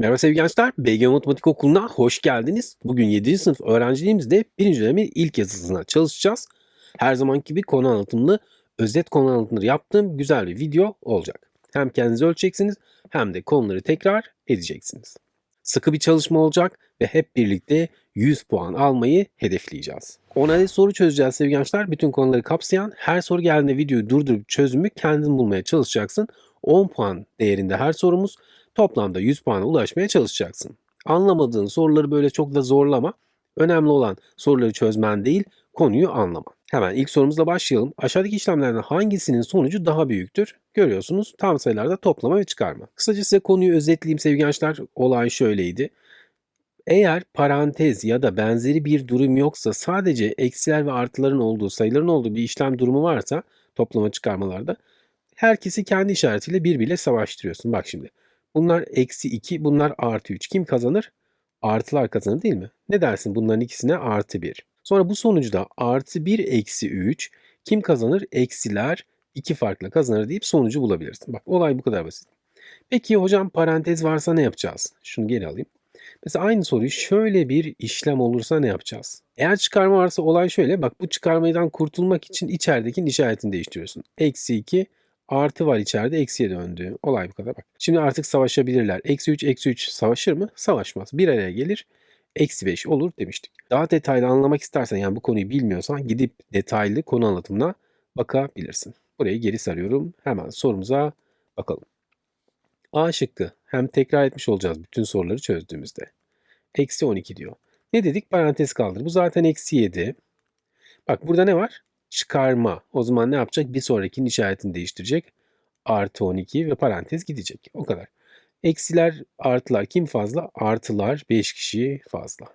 Merhaba sevgili gençler, BG Matematik Okulu'na hoş geldiniz. Bugün 7. sınıf öğrenciliğimizde 1. dönemin ilk yazısına çalışacağız. Her zamanki gibi konu anlatımlı, özet konu anlatımları yaptığım güzel bir video olacak. Hem kendinizi ölçeceksiniz hem de konuları tekrar edeceksiniz. Sıkı bir çalışma olacak ve hep birlikte 100 puan almayı hedefleyeceğiz. 10 adet soru çözeceğiz sevgili gençler. Bütün konuları kapsayan her soru geldiğinde videoyu durdurup çözümü kendin bulmaya çalışacaksın. 10 puan değerinde her sorumuz Toplamda 100 puana ulaşmaya çalışacaksın. Anlamadığın soruları böyle çok da zorlama. Önemli olan soruları çözmen değil, konuyu anlama. Hemen ilk sorumuzla başlayalım. Aşağıdaki işlemlerden hangisinin sonucu daha büyüktür? Görüyorsunuz tam sayılarda toplama ve çıkarma. Kısaca size konuyu özetleyeyim sevgili gençler. Olay şöyleydi. Eğer parantez ya da benzeri bir durum yoksa sadece eksiler ve artıların olduğu, sayıların olduğu bir işlem durumu varsa toplama çıkarmalarda herkesi kendi işaretiyle birbiriyle savaştırıyorsun. Bak şimdi Bunlar eksi 2, bunlar artı 3. Kim kazanır? Artılar kazanır değil mi? Ne dersin bunların ikisine artı 1. Sonra bu sonucuda artı 1 eksi 3 kim kazanır? Eksiler 2 farkla kazanır deyip sonucu bulabilirsin. Bak olay bu kadar basit. Peki hocam parantez varsa ne yapacağız? Şunu geri alayım. Mesela aynı soruyu şöyle bir işlem olursa ne yapacağız? Eğer çıkarma varsa olay şöyle. Bak bu çıkarmadan kurtulmak için içerideki işaretini değiştiriyorsun. Eksi 2 Artı var içeride eksiye döndü. Olay bu kadar bak. Şimdi artık savaşabilirler. Eksi 3 eksi 3 savaşır mı? Savaşmaz. Bir araya gelir. Eksi 5 olur demiştik. Daha detaylı anlamak istersen yani bu konuyu bilmiyorsan gidip detaylı konu anlatımına bakabilirsin. Burayı geri sarıyorum. Hemen sorumuza bakalım. A şıkkı. Hem tekrar etmiş olacağız bütün soruları çözdüğümüzde. Eksi 12 diyor. Ne dedik? Parantez kaldır. Bu zaten eksi 7. Bak burada ne var? Çıkarma. O zaman ne yapacak? Bir sonrakinin işaretini değiştirecek. Artı 12 ve parantez gidecek. O kadar. Eksiler, artılar kim fazla? Artılar 5 kişi fazla.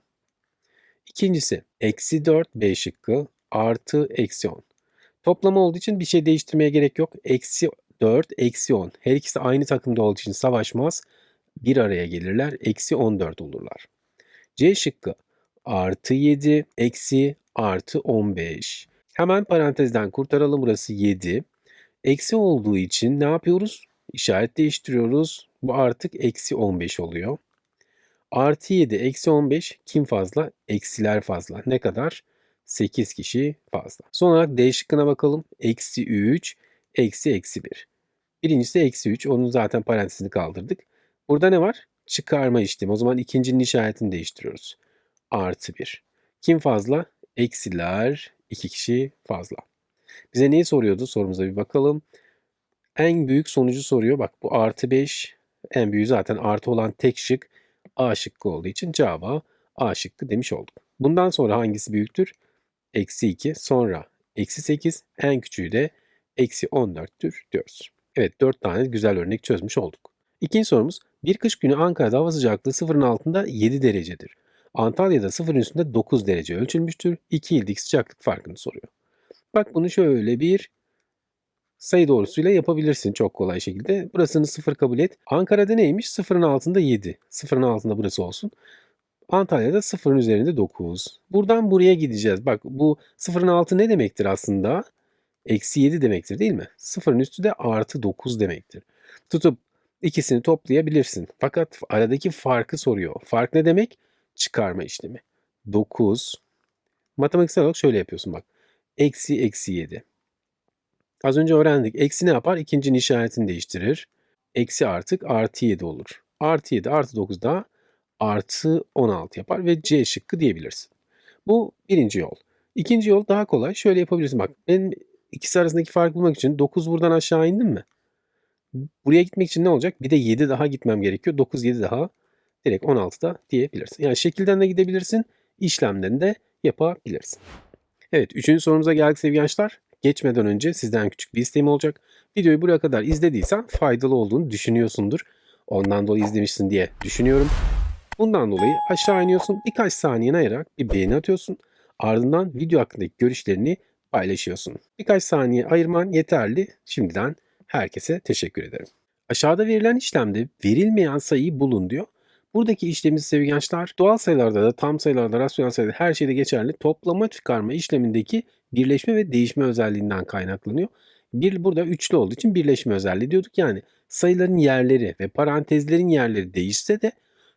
İkincisi eksi 4 B şıkkı artı eksi 10. Toplama olduğu için bir şey değiştirmeye gerek yok. Eksi 4, eksi 10. Her ikisi aynı takımda olduğu için savaşmaz. Bir araya gelirler. Eksi 14 olurlar. C şıkkı artı 7, eksi artı 15. Hemen parantezden kurtaralım. Burası 7. Eksi olduğu için ne yapıyoruz? İşaret değiştiriyoruz. Bu artık eksi 15 oluyor. Artı 7, eksi 15 kim fazla? Eksiler fazla. Ne kadar? 8 kişi fazla. Son olarak D şıkkına bakalım. Eksi 3, eksi eksi 1. Birincisi eksi 3. Onun zaten parantezini kaldırdık. Burada ne var? Çıkarma işlemi. O zaman ikincinin işaretini değiştiriyoruz. Artı 1. Kim fazla? Eksiler 2 kişi fazla. Bize neyi soruyordu? Sorumuza bir bakalım. En büyük sonucu soruyor. Bak bu artı 5. En büyüğü zaten artı olan tek şık A şıkkı olduğu için cevaba A şıkkı demiş olduk. Bundan sonra hangisi büyüktür? Eksi 2 sonra eksi 8 en küçüğü de eksi 14'tür diyoruz. Evet 4 tane güzel örnek çözmüş olduk. İkinci sorumuz bir kış günü Ankara'da hava sıcaklığı sıfırın altında 7 derecedir. Antalya'da sıfırın üstünde 9 derece ölçülmüştür. 2 ildeki sıcaklık farkını soruyor. Bak bunu şöyle bir sayı doğrusuyla yapabilirsin çok kolay şekilde. Burasını sıfır kabul et. Ankara'da neymiş? Sıfırın altında 7. Sıfırın altında burası olsun. Antalya'da sıfırın üzerinde 9. Buradan buraya gideceğiz. Bak bu sıfırın altı ne demektir aslında? Eksi 7 demektir değil mi? Sıfırın üstü de artı 9 demektir. Tutup ikisini toplayabilirsin. Fakat aradaki farkı soruyor. Fark ne demek? Çıkarma işlemi. 9. Matematiksel olarak şöyle yapıyorsun bak. Eksi eksi 7. Az önce öğrendik. Eksi ne yapar? İkincinin işaretini değiştirir. Eksi artık artı 7 olur. Artı 7 artı 9 da artı 16 yapar ve C şıkkı diyebilirsin. Bu birinci yol. İkinci yol daha kolay. Şöyle yapabilirsin bak. Ben ikisi arasındaki farkı bulmak için 9 buradan aşağı indim mi? Buraya gitmek için ne olacak? Bir de 7 daha gitmem gerekiyor. 9 7 daha direkt 16'da diyebilirsin. Yani şekilden de gidebilirsin, işlemden de yapabilirsin. Evet, üçüncü sorumuza geldik sevgili gençler. Geçmeden önce sizden küçük bir isteğim olacak. Videoyu buraya kadar izlediysen faydalı olduğunu düşünüyorsundur. Ondan dolayı izlemişsin diye düşünüyorum. Bundan dolayı aşağı iniyorsun. Birkaç saniyene ayırarak bir beğeni atıyorsun. Ardından video hakkındaki görüşlerini paylaşıyorsun. Birkaç saniye ayırman yeterli. Şimdiden herkese teşekkür ederim. Aşağıda verilen işlemde verilmeyen sayıyı bulun diyor. Buradaki işlemimiz sevgili gençler doğal sayılarda da tam sayılarda rasyonel sayılarda her şeyde geçerli toplama çıkarma işlemindeki birleşme ve değişme özelliğinden kaynaklanıyor. Bir burada üçlü olduğu için birleşme özelliği diyorduk. Yani sayıların yerleri ve parantezlerin yerleri değişse de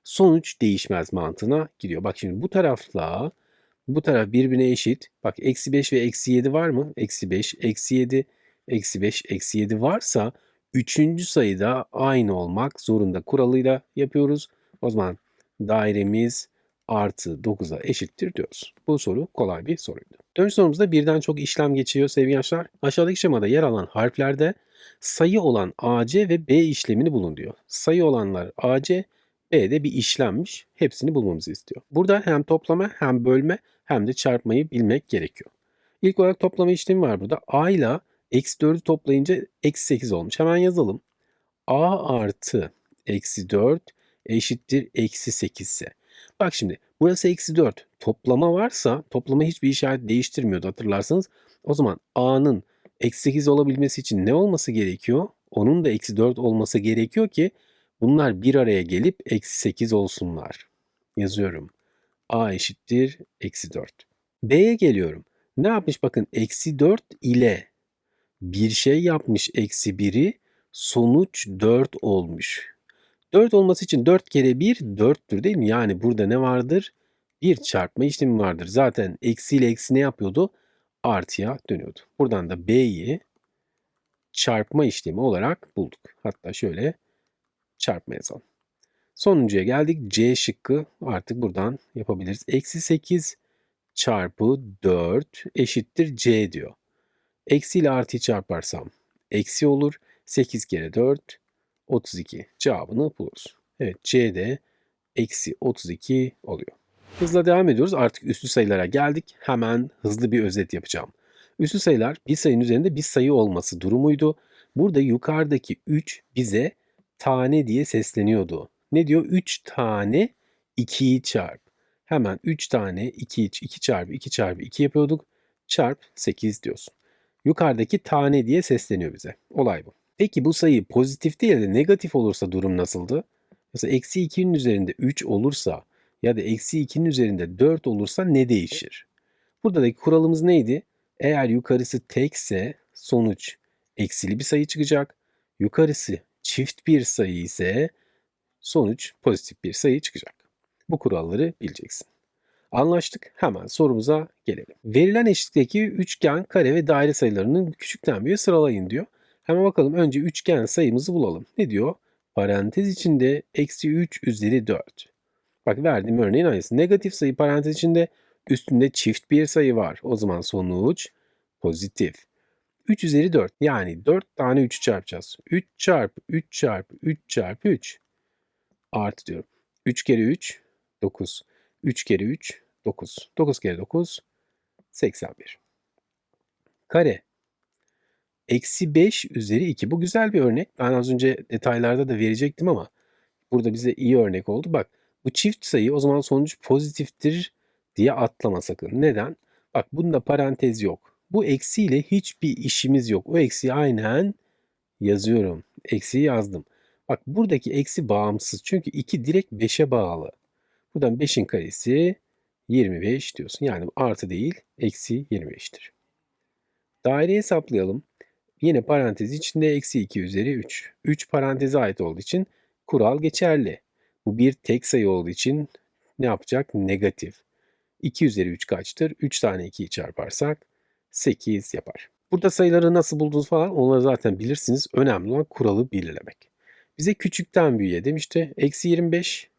sonuç değişmez mantığına gidiyor. Bak şimdi bu tarafla bu taraf birbirine eşit. Bak eksi 5 ve eksi 7 var mı? Eksi 5, eksi 7, eksi 5, eksi 7 varsa üçüncü sayıda aynı olmak zorunda kuralıyla yapıyoruz. O zaman dairemiz artı 9'a eşittir diyoruz. Bu soru kolay bir soruydu. Dönüş sorumuzda birden çok işlem geçiyor sevgili gençler. Aşağıdaki şemada yer alan harflerde sayı olan AC ve B işlemini bulun diyor. Sayı olanlar AC, B'de bir işlemmiş. Hepsini bulmamızı istiyor. Burada hem toplama hem bölme hem de çarpmayı bilmek gerekiyor. İlk olarak toplama işlemi var burada. A ile eksi 4'ü toplayınca eksi 8 olmuş. Hemen yazalım. A artı eksi 4 eşittir eksi 8 ise. Bak şimdi burası eksi 4. Toplama varsa toplama hiçbir işaret değiştirmiyordu hatırlarsanız. O zaman A'nın eksi 8 olabilmesi için ne olması gerekiyor? Onun da eksi 4 olması gerekiyor ki bunlar bir araya gelip eksi 8 olsunlar. Yazıyorum. A eşittir eksi 4. B'ye geliyorum. Ne yapmış bakın eksi 4 ile bir şey yapmış eksi 1'i sonuç 4 olmuş. 4 olması için 4 kere 1 4'tür değil mi? Yani burada ne vardır? Bir çarpma işlemi vardır. Zaten eksi ile eksi ne yapıyordu? Artıya dönüyordu. Buradan da B'yi çarpma işlemi olarak bulduk. Hatta şöyle çarpma yazalım. Sonuncuya geldik. C şıkkı artık buradan yapabiliriz. Eksi 8 çarpı 4 eşittir C diyor. Eksi ile artıyı çarparsam eksi olur. 8 kere 4 32 cevabını buluruz. Evet C de eksi 32 oluyor. Hızla devam ediyoruz. Artık üslü sayılara geldik. Hemen hızlı bir özet yapacağım. Üslü sayılar bir sayının üzerinde bir sayı olması durumuydu. Burada yukarıdaki 3 bize tane diye sesleniyordu. Ne diyor? 3 tane 2'yi çarp. Hemen 3 tane 2, 2 çarpı 2 çarpı 2 yapıyorduk. Çarp 8 diyorsun. Yukarıdaki tane diye sesleniyor bize. Olay bu. Peki bu sayı pozitif değil de negatif olursa durum nasıldı? Mesela eksi 2'nin üzerinde 3 olursa ya da eksi 2'nin üzerinde 4 olursa ne değişir? Buradaki kuralımız neydi? Eğer yukarısı tekse sonuç eksili bir sayı çıkacak. Yukarısı çift bir sayı ise sonuç pozitif bir sayı çıkacak. Bu kuralları bileceksin. Anlaştık. Hemen sorumuza gelelim. Verilen eşitlikteki üçgen, kare ve daire sayılarının küçükten büyüğe sıralayın diyor. Hemen bakalım önce üçgen sayımızı bulalım. Ne diyor? Parantez içinde eksi 3 üzeri 4. Bak verdiğim örneğin aynısı. Negatif sayı parantez içinde üstünde çift bir sayı var. O zaman sonuç pozitif. 3 üzeri 4 yani 4 tane 3 çarpacağız. 3 çarpı 3 çarpı 3 çarpı 3 artı diyorum. 3 kere 3 9. 3 kere 3 9. 9 kere 9 81. Kare Eksi 5 üzeri 2. Bu güzel bir örnek. Ben az önce detaylarda da verecektim ama burada bize iyi örnek oldu. Bak bu çift sayı o zaman sonuç pozitiftir diye atlama sakın. Neden? Bak bunda parantez yok. Bu eksiyle hiçbir işimiz yok. O eksiyi aynen yazıyorum. Eksiyi yazdım. Bak buradaki eksi bağımsız. Çünkü 2 direkt 5'e bağlı. Buradan 5'in karesi 25 diyorsun. Yani artı değil eksi 25'tir. Daireyi hesaplayalım. Yine parantez içinde eksi 2 üzeri 3. 3 paranteze ait olduğu için kural geçerli. Bu bir tek sayı olduğu için ne yapacak? Negatif. 2 üzeri 3 kaçtır? 3 tane 2'yi çarparsak 8 yapar. Burada sayıları nasıl buldunuz falan onları zaten bilirsiniz. Önemli olan kuralı belirlemek. Bize küçükten büyüğe demişti. Eksi 25,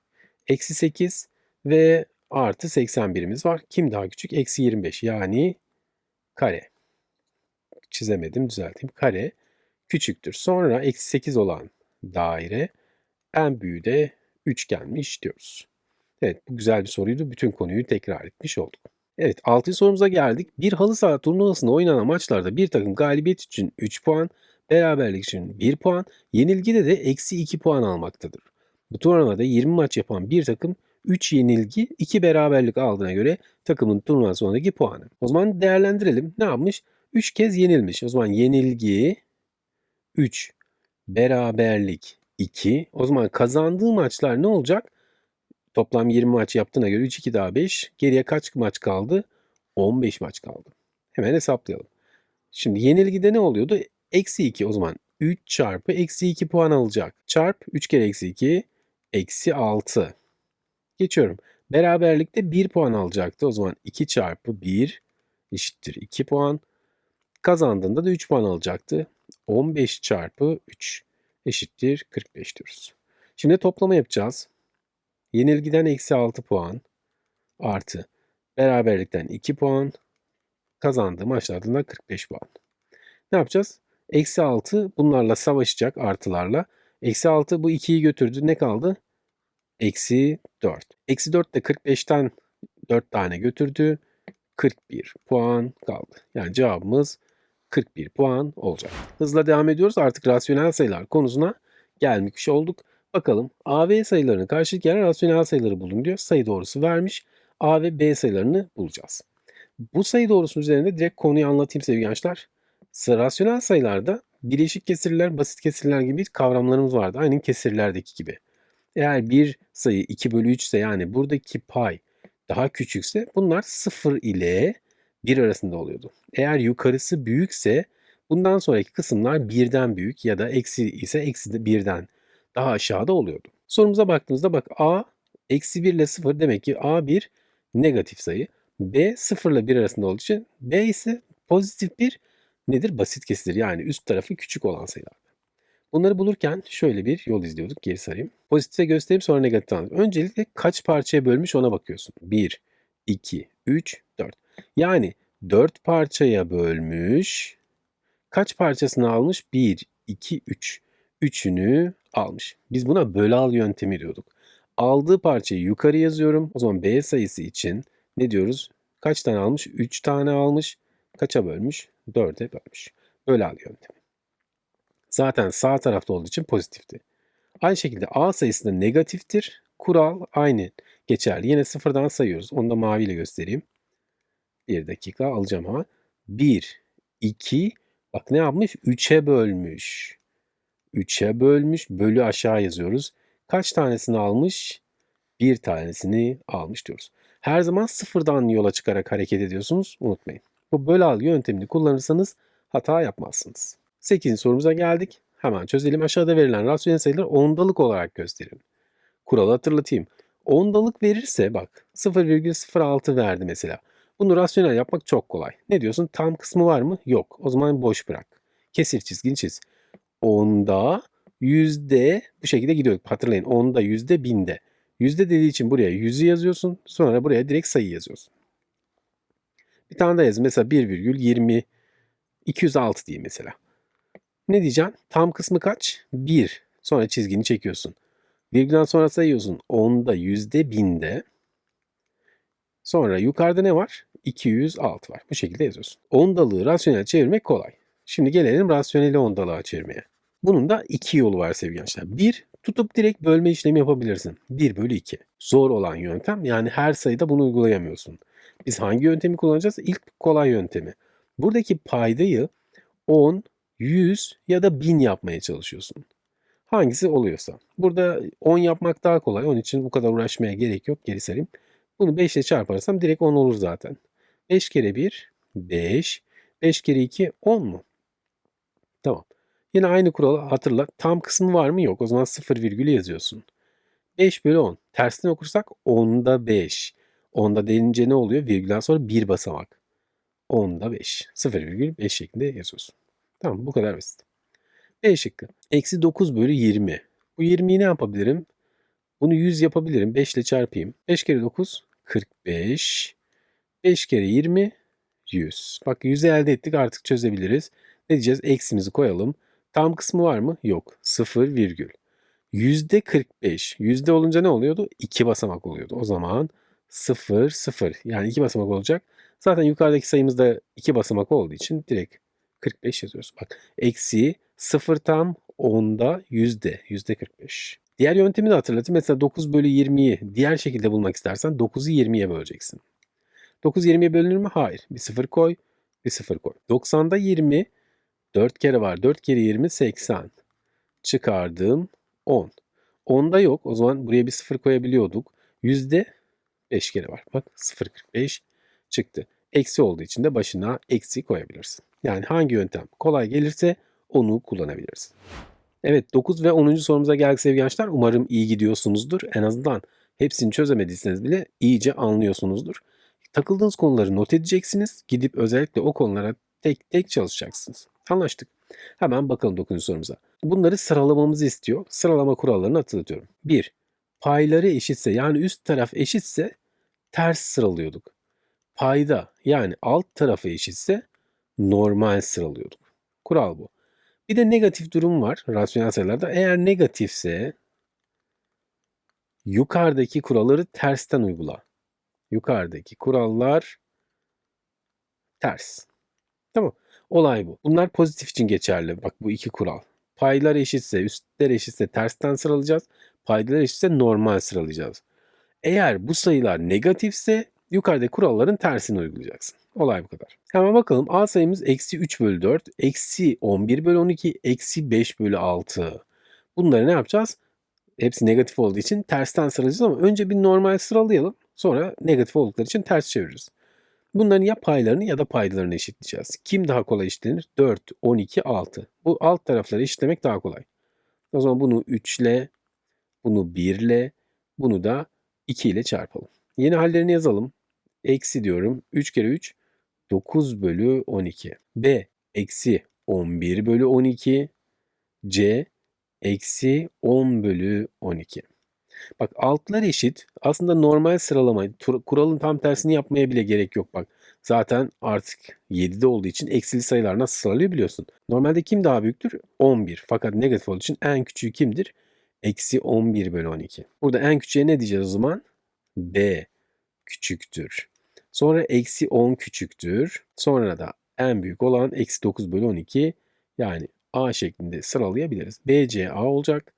eksi 8 ve artı 81'imiz var. Kim daha küçük? Eksi 25 yani kare çizemedim düzelteyim. Kare küçüktür. Sonra eksi 8 olan daire en büyüğü de üçgenmiş diyoruz. Evet bu güzel bir soruydu. Bütün konuyu tekrar etmiş olduk. Evet 6. sorumuza geldik. Bir halı saha turnuvasında oynanan maçlarda bir takım galibiyet için 3 puan, beraberlik için 1 puan, yenilgide de eksi 2 puan almaktadır. Bu turnuvada 20 maç yapan bir takım 3 yenilgi 2 beraberlik aldığına göre takımın turnuva sonundaki puanı. O zaman değerlendirelim. Ne yapmış? 3 kez yenilmiş. O zaman yenilgi 3, beraberlik 2. O zaman kazandığı maçlar ne olacak? Toplam 20 maç yaptığına göre 3, 2 daha 5. Geriye kaç maç kaldı? 15 maç kaldı. Hemen hesaplayalım. Şimdi yenilgide ne oluyordu? Eksi 2 o zaman 3 çarpı eksi 2 puan alacak. Çarp 3 kere eksi 2 eksi 6. Geçiyorum. Beraberlikte 1 puan alacaktı. O zaman 2 çarpı 1 eşittir 2 puan. Kazandığında da 3 puan alacaktı. 15 çarpı 3 eşittir 45 diyoruz. Şimdi toplama yapacağız. Yenilgiden eksi 6 puan artı beraberlikten 2 puan kazandığı maçlardan da 45 puan. Ne yapacağız? Eksi 6 bunlarla savaşacak artılarla. Eksi 6 bu 2'yi götürdü. Ne kaldı? Eksi 4. Eksi 4 de 45'ten 4 tane götürdü. 41 puan kaldı. Yani cevabımız 41 puan olacak. Hızla devam ediyoruz. Artık rasyonel sayılar konusuna gelmiş olduk. Bakalım A ve sayılarını karşılık gelen rasyonel sayıları bulun diyor. Sayı doğrusu vermiş. A ve B sayılarını bulacağız. Bu sayı doğrusunun üzerinde direkt konuyu anlatayım sevgili gençler. Rasyonel sayılarda bileşik kesirler, basit kesirler gibi kavramlarımız vardı. Aynen kesirlerdeki gibi. Eğer bir sayı 2 bölü 3 ise yani buradaki pay daha küçükse bunlar 0 ile 1 arasında oluyordu. Eğer yukarısı büyükse bundan sonraki kısımlar birden büyük ya da eksi ise eksi de birden daha aşağıda oluyordu. Sorumuza baktığımızda bak a eksi 1 ile 0 demek ki a bir negatif sayı. B 0 ile 1 arasında olduğu için B ise pozitif bir nedir? Basit kesir. Yani üst tarafı küçük olan sayılar. Bunları bulurken şöyle bir yol izliyorduk. Geri sarayım. Pozitife göstereyim sonra negatife anlatayım. Öncelikle kaç parçaya bölmüş ona bakıyorsun. 1, 2, 3, 4. Yani 4 parçaya bölmüş. Kaç parçasını almış? 1, 2, 3. Üçünü almış. Biz buna böl al yöntemi diyorduk. Aldığı parçayı yukarı yazıyorum. O zaman B sayısı için ne diyoruz? Kaç tane almış? 3 tane almış. Kaça bölmüş? 4'e bölmüş. Böl al yöntemi. Zaten sağ tarafta olduğu için pozitifti. Aynı şekilde A sayısı da negatiftir. Kural aynı geçerli. Yine sıfırdan sayıyoruz. Onu da maviyle göstereyim. Bir dakika alacağım ha. 1, 2, bak ne yapmış? 3'e bölmüş. 3'e bölmüş. Bölü aşağı yazıyoruz. Kaç tanesini almış? Bir tanesini almış diyoruz. Her zaman sıfırdan yola çıkarak hareket ediyorsunuz. Unutmayın. Bu böl al yöntemini kullanırsanız hata yapmazsınız. 8. sorumuza geldik. Hemen çözelim. Aşağıda verilen rasyonel sayılar ondalık olarak gösterin. Kuralı hatırlatayım. Ondalık verirse bak 0,06 verdi mesela. Bunu rasyonel yapmak çok kolay. Ne diyorsun? Tam kısmı var mı? Yok. O zaman boş bırak. Kesir çizgini çiz. Onda yüzde bu şekilde gidiyor. Hatırlayın onda yüzde binde. Yüzde dediği için buraya yüzü yazıyorsun. Sonra buraya direkt sayı yazıyorsun. Bir tane daha yaz. Mesela 1,20 206 diyeyim mesela. Ne diyeceksin? Tam kısmı kaç? 1. Sonra çizgini çekiyorsun. Virgülden sonra sayıyorsun. Onda, yüzde, binde. Sonra yukarıda ne var? 206 var. Bu şekilde yazıyorsun. Ondalığı rasyonel çevirmek kolay. Şimdi gelelim rasyoneli ondalığa çevirmeye. Bunun da iki yolu var sevgili gençler. Bir, tutup direkt bölme işlemi yapabilirsin. 1 bölü 2. Zor olan yöntem. Yani her sayıda bunu uygulayamıyorsun. Biz hangi yöntemi kullanacağız? İlk kolay yöntemi. Buradaki paydayı 10, 100 ya da 1000 yapmaya çalışıyorsun. Hangisi oluyorsa. Burada 10 yapmak daha kolay. Onun için bu kadar uğraşmaya gerek yok. Geri sarayım. Bunu 5 ile çarparsam direkt 10 olur zaten. 5 kere 1, 5. 5 kere 2, 10 mu? Tamam. Yine aynı kuralı hatırla. Tam kısmı var mı? Yok. O zaman 0 virgülü yazıyorsun. 5 bölü 10. Tersten okursak 10'da 5. 10'da denince ne oluyor? Virgülden sonra 1 basamak. 10'da 5. 0,5 şeklinde yazıyorsun. Tamam bu kadar basit. B şıkkı. Eksi 9 bölü 20. Bu 20'yi ne yapabilirim? Bunu 100 yapabilirim. 5 ile çarpayım. 5 kere 9 45. 5 kere 20 100. Bak 100'ü elde ettik artık çözebiliriz. Ne diyeceğiz? Eksimizi koyalım. Tam kısmı var mı? Yok. 0 virgül. Yüzde 45. Yüzde olunca ne oluyordu? 2 basamak oluyordu. O zaman 0 0. Yani 2 basamak olacak. Zaten yukarıdaki sayımız da 2 basamak olduğu için direkt 45 yazıyoruz. Bak eksi 0 tam 10'da yüzde. Yüzde 45. Diğer yöntemi de hatırlatayım. Mesela 9 bölü 20'yi diğer şekilde bulmak istersen 9'u 20'ye böleceksin. 9 20'ye bölünür mü? Hayır. Bir 0 koy. Bir 0 koy. 90'da 20 4 kere var. 4 kere 20 80. Çıkardım 10. 10'da yok. O zaman buraya bir 0 koyabiliyorduk. Yüzde 5 kere var. Bak 0.45 çıktı. Eksi olduğu için de başına eksi koyabilirsin. Yani hangi yöntem kolay gelirse onu kullanabilirsin. Evet 9 ve 10. sorumuza geldik sevgili gençler. Umarım iyi gidiyorsunuzdur. En azından hepsini çözemediyseniz bile iyice anlıyorsunuzdur. Takıldığınız konuları not edeceksiniz. Gidip özellikle o konulara tek tek çalışacaksınız. Anlaştık. Hemen bakalım 9. sorumuza. Bunları sıralamamızı istiyor. Sıralama kurallarını hatırlatıyorum. 1. Payları eşitse yani üst taraf eşitse ters sıralıyorduk. Payda yani alt tarafı eşitse normal sıralıyorduk. Kural bu. Bir de negatif durum var rasyonel sayılarda. Eğer negatifse yukarıdaki kuralları tersten uygula. Yukarıdaki kurallar ters. Tamam. Olay bu. Bunlar pozitif için geçerli. Bak bu iki kural. Paylar eşitse, üstler eşitse tersten sıralayacağız. Paydalar eşitse normal sıralayacağız. Eğer bu sayılar negatifse yukarıdaki kuralların tersini uygulayacaksın. Olay bu kadar. Hemen bakalım. A sayımız eksi 3 bölü 4, eksi 11 bölü 12, eksi 5 bölü 6. Bunları ne yapacağız? Hepsi negatif olduğu için tersten sıralayacağız ama önce bir normal sıralayalım. Sonra negatif oldukları için ters çeviririz. Bunların ya paylarını ya da paydalarını eşitleyeceğiz. Kim daha kolay eşitlenir? 4, 12, 6. Bu alt tarafları eşitlemek daha kolay. O zaman bunu 3 ile, bunu 1 ile, bunu da 2 ile çarpalım. Yeni hallerini yazalım. Eksi diyorum. 3 kere 3, 9 bölü 12. B, eksi 11 bölü 12. C, eksi 10 bölü 12. Bak altlar eşit. Aslında normal sıralama, kuralın tam tersini yapmaya bile gerek yok bak. Zaten artık 7'de olduğu için eksili sayılar nasıl sıralıyor biliyorsun. Normalde kim daha büyüktür? 11. Fakat negatif olduğu için en küçüğü kimdir? Eksi 11 bölü 12. Burada en küçüğe ne diyeceğiz o zaman? B küçüktür. Sonra eksi 10 küçüktür. Sonra da en büyük olan eksi 9 bölü 12 yani A şeklinde sıralayabiliriz. B, C, A olacak.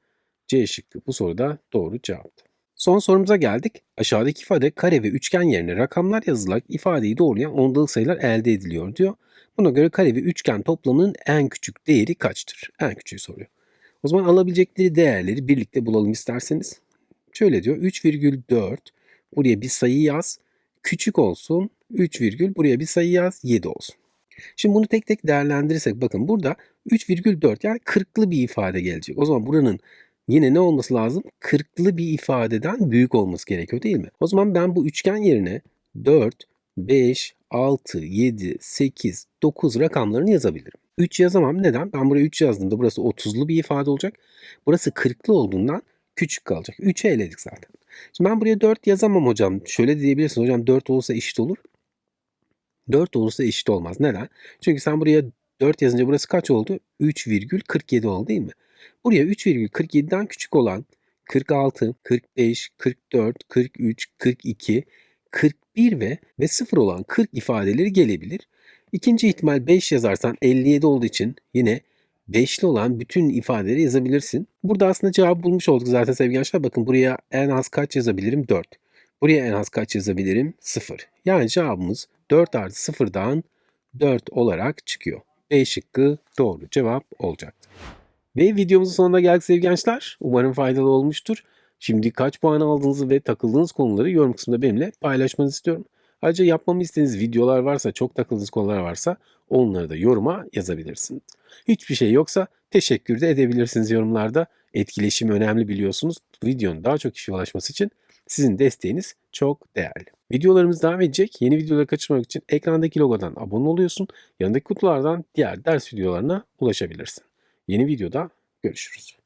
C şıkkı bu soruda doğru cevaptı. Son sorumuza geldik. Aşağıdaki ifade kare ve üçgen yerine rakamlar yazılarak ifadeyi doğrulayan ondalık sayılar elde ediliyor diyor. Buna göre kare ve üçgen toplamının en küçük değeri kaçtır? En küçüğü soruyor. O zaman alabilecekleri değerleri birlikte bulalım isterseniz. Şöyle diyor 3,4 buraya bir sayı yaz. Küçük olsun 3, virgül, buraya bir sayı yaz 7 olsun. Şimdi bunu tek tek değerlendirirsek bakın burada 3,4 yani 40'lı bir ifade gelecek. O zaman buranın yine ne olması lazım? 40'lı bir ifadeden büyük olması gerekiyor değil mi? O zaman ben bu üçgen yerine 4, 5, 6, 7, 8, 9 rakamlarını yazabilirim. 3 yazamam. Neden? Ben buraya 3 yazdığımda burası 30'lu bir ifade olacak. Burası 40'lı olduğundan küçük kalacak. 3'ü eledik zaten. Şimdi ben buraya 4 yazamam hocam. Şöyle diyebilirsin hocam 4 olursa eşit olur. 4 olursa eşit olmaz. Neden? Çünkü sen buraya 4 yazınca burası kaç oldu? 3,47 oldu değil mi? Buraya 3,47'den küçük olan 46, 45, 44, 43, 42, 41 ve ve 0 olan 40 ifadeleri gelebilir. İkinci ihtimal 5 yazarsan 57 olduğu için yine 5'li olan bütün ifadeleri yazabilirsin. Burada aslında cevabı bulmuş olduk zaten sevgili gençler. Bakın buraya en az kaç yazabilirim? 4. Buraya en az kaç yazabilirim? 0. Yani cevabımız 4 artı 0'dan 4 olarak çıkıyor. B şıkkı doğru cevap olacaktır. Ve videomuzun sonuna geldik sevgili gençler. Umarım faydalı olmuştur. Şimdi kaç puan aldığınızı ve takıldığınız konuları yorum kısmında benimle paylaşmanızı istiyorum. Ayrıca yapmamı istediğiniz videolar varsa, çok takıldığınız konular varsa onları da yoruma yazabilirsiniz. Hiçbir şey yoksa teşekkür de edebilirsiniz yorumlarda. Etkileşim önemli biliyorsunuz. Videonun daha çok kişiye ulaşması için sizin desteğiniz çok değerli. Videolarımız devam edecek. Yeni videoları kaçırmamak için ekrandaki logodan abone oluyorsun. Yanındaki kutulardan diğer ders videolarına ulaşabilirsin. Yeni videoda görüşürüz.